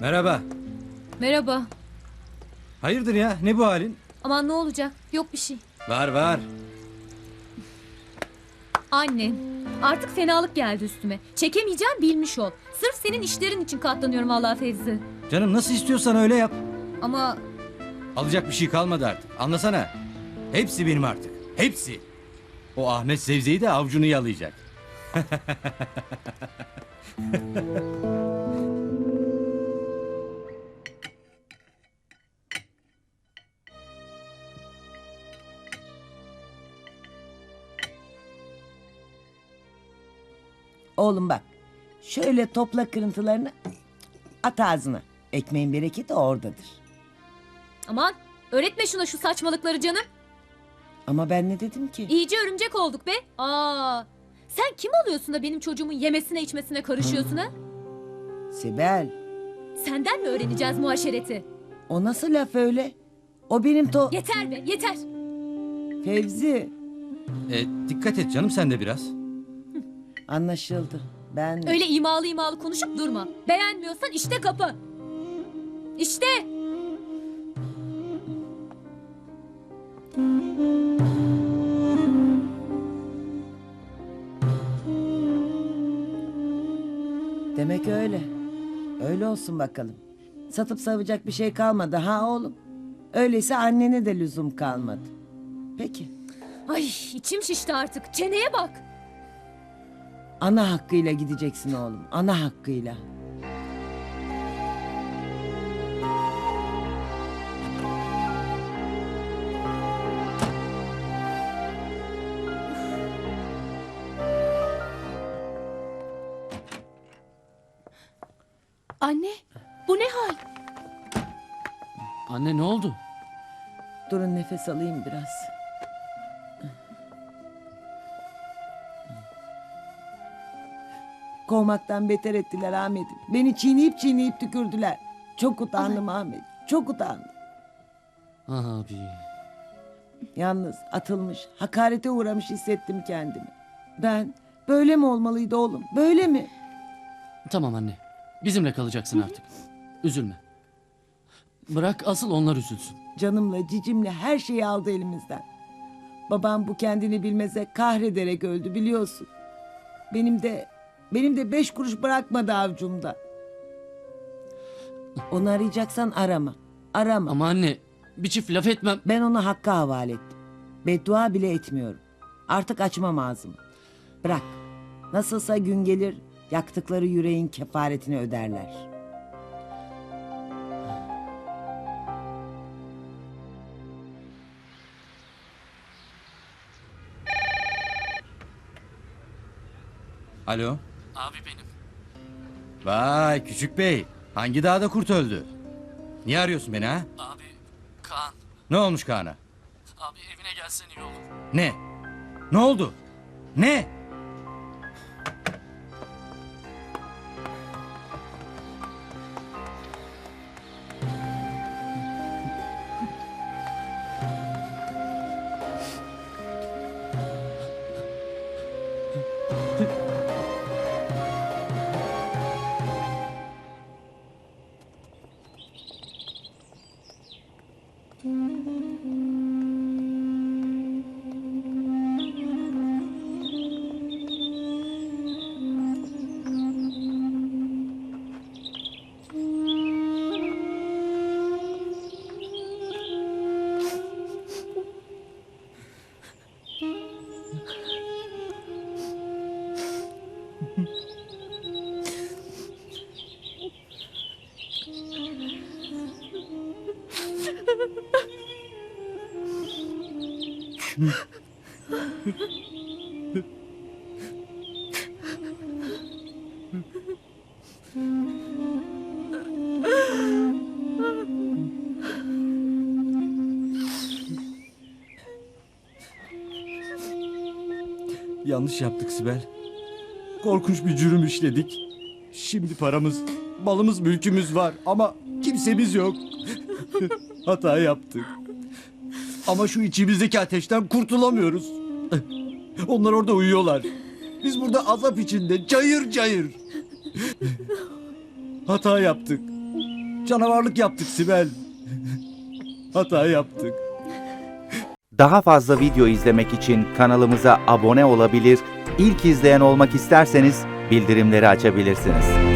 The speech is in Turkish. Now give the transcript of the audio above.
Merhaba. Merhaba. Hayırdır ya? Ne bu halin? Aman ne olacak? Yok bir şey. Var var. Anne, artık fenalık geldi üstüme. Çekemeyeceğim bilmiş ol. Sırf senin işlerin için katlanıyorum Allah Fevzi. Canım nasıl istiyorsan öyle yap. Ama Alacak bir şey kalmadı artık. Anlasana. Hepsi benim artık. Hepsi. O Ahmet Sevze'yi de avcunu yalayacak. Oğlum bak. Şöyle topla kırıntılarını at ağzına. Ekmeğin bereketi oradadır. aman öğretme şuna şu saçmalıkları canım. Ama ben ne dedim ki? İyice örümcek olduk be. Aa, sen kim oluyorsun da benim çocuğumun yemesine içmesine karışıyorsun ha? Sibel. Senden mi öğreneceğiz muhaşereti? O nasıl laf öyle? O benim to... Yeter be yeter. Fevzi. E, dikkat et canım sen de biraz. Anlaşıldı. Ben... Öyle imalı imalı konuşup durma. Beğenmiyorsan işte kapı. İşte. Demek öyle. Öyle olsun bakalım. Satıp savacak bir şey kalmadı ha oğlum. Öyleyse annene de lüzum kalmadı. Peki. Ay içim şişti artık. Çeneye bak. Ana hakkıyla gideceksin oğlum. Ana hakkıyla. Anne bu ne hal? Anne ne oldu? Durun nefes alayım biraz. Kovmaktan beter ettiler Ahmet'im. Beni çiğneyip çiğneyip tükürdüler. Çok utandım Ahmet. Çok utandım. Abi. Yalnız atılmış, hakarete uğramış hissettim kendimi. Ben böyle mi olmalıydı oğlum? Böyle mi? Tamam anne. Bizimle kalacaksın artık. Üzülme. Bırak asıl onlar üzülsün. Canımla, cicimle her şeyi aldı elimizden. Babam bu kendini bilmeze kahrederek öldü biliyorsun. Benim de benim de beş kuruş bırakmadı avcumda. Onu arayacaksan arama. Arama. Ama anne bir çift laf etmem. Ben onu Hakk'a havale ettim. Beddua bile etmiyorum. Artık açmam ağzımı. Bırak. Nasılsa gün gelir yaktıkları yüreğin kefaretini öderler. Alo. Abi benim. Vay küçük bey. Hangi dağda kurt öldü? Niye arıyorsun beni ha? Abi Kaan. Ne olmuş Kaan'a? Abi evine gelsen iyi olur. Ne? Ne oldu? Ne? Yanlış yaptık Sibel. Korkunç bir cürüm işledik. Şimdi paramız, malımız, mülkümüz var ama kimsemiz yok. Hata yaptık. Ama şu içimizdeki ateşten kurtulamıyoruz. Onlar orada uyuyorlar. Biz burada azap içinde cayır cayır. Hata yaptık. Canavarlık yaptık Sibel. Hata yaptık. Daha fazla video izlemek için kanalımıza abone olabilir, ilk izleyen olmak isterseniz bildirimleri açabilirsiniz.